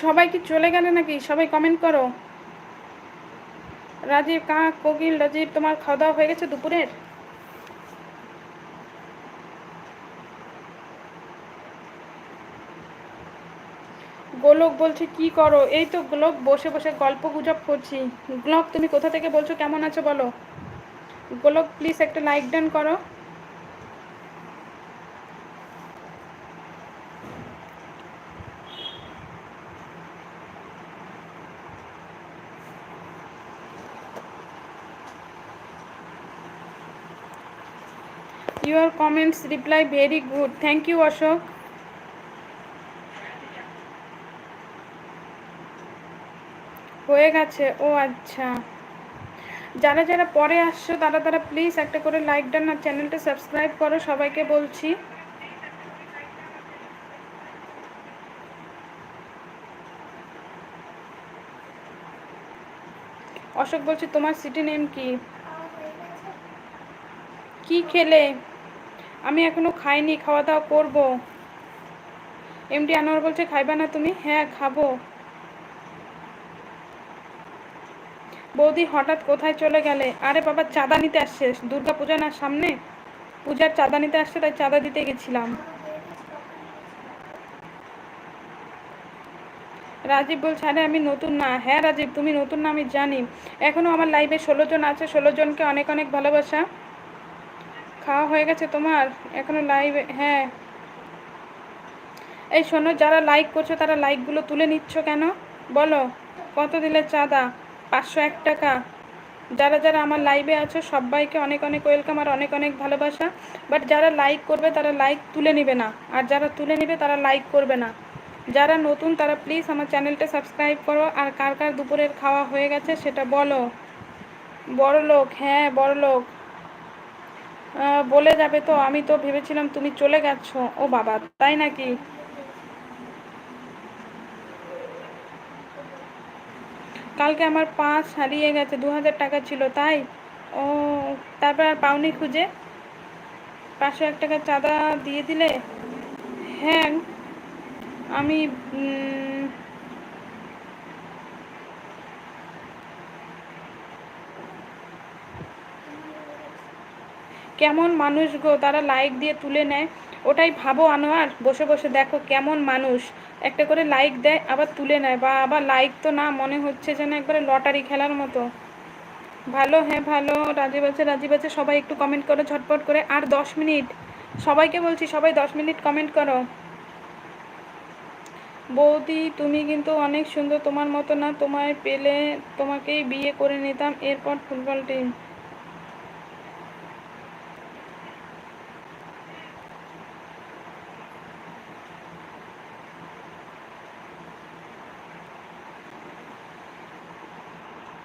সবাই কি চলে গেলে নাকি? সবাই কমেন্ট করো। রাজীব কাক কোকিল, রাজীব, তোমার খাওয়া দাওয়া হয়ে গেছে দুপুরের? গোলক বলছে, কি করো? এই তো গোলক বসে বসে গল্প গুজব করছি। গোলক, তুমি কোথা থেকে বলছো? কেমন আছো বলো। গোলক প্লিজ একটা লাইক ডান করো। Your comments reply very good thank you Ashok হয়ে গেছে। ও আচ্ছা। যারা যারা পরে আসছো তারা তারা প্লিজ একটা করে লাইক ডান আর চ্যানেলটা সাবস্ক্রাইব করো সবাইকে বলছি। অশোক বলছি তোমার সিটি নেম কি? কি খেলে? আমি এখনও খাইনি খাওয়া দাওয়া করব এমডি আনোয়ার বলছে, খাইবা না তুমি? হ্যাঁ খাব। বৌদি হঠাৎ কোথায় চলে গেলে? আরে বাবা, চাঁদা নিতে আসছে। দুর্গা পূজা না সামনে? পূজার চাঁদা নিতে আসছে, তাই চাঁদা দিতে গেছিলাম। রাজীব বলছে, আরে আমি নতুন না। হ্যাঁ রাজীব, তুমি নতুন না, আমি জানি। এখনও আমার লাইভে ষোলো জন আছে। ষোলো জনকে অনেক অনেক ভালোবাসা। খাওয়া হয়ে গেছে তোমার? এখনও লাইভে হ্যাঁ। এই শোনো, যারা লাইক করছ, তারা লাইকগুলো তুলে নিচ্ছ কেন? বলো, কত দিলে চাঁদা? পাঁচশো এক টাকা। যারা যারা আমার লাইভে আছো, সবাইকে অনেক অনেক ওয়েলকাম আর অনেক অনেক ভালোবাসা। বাট যারা লাইক করবে, তারা লাইক তুলে নেবে না। আর যারা তুলে নেবে, তারা লাইক করবে না। যারা নতুন, তারা প্লিজ আমার চ্যানেলটা সাবস্ক্রাইব করো। আর কার কার দুপুরের খাওয়া হয়ে গেছে, সেটা বলো। বড় লোক হ্যাঁ বড় লোক বলে যাবে তো, আমি তো ভেবেছিলাম তুমি চলে গেছো। ও বাবা, তাই নাকি? কালকে আমার পাঁচ হারিয়ে গেছে, দু হাজার টাকা ছিল, তাই? ও, তারপর আর পাওনি খুঁজে? পাঁচশো এক টাকা চাঁদা দিয়ে দিলে? হ্যাঁ আমি কেমন মানুষ গো, তারা লাইক দিয়ে তুলে নেয়। ওটাই ভাবো আনোয়ার, বসে বসে দেখো কেমন মানুষ। একটা করে লাইক দেয়, আবার তুলে নেয়। বা আবার লাইক তো না, মনে হচ্ছে যেন একবারে লটারি খেলার মতো। ভালো হ্যাঁ ভালো রাজীব আছে রাজীব আছে সবাই একটু কমেন্ট করো, ঝটপট করে। আর দশ মিনিট। সবাইকে বলছি, সবাই দশ মিনিট কমেন্ট করো। বৌদি, তুমি কিন্তু অনেক সুন্দর। তোমার মতো না, তোমায় পেলে তোমাকেই বিয়ে করে নিতাম এরপর ফুটবল টিম